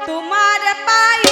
তোমার পাই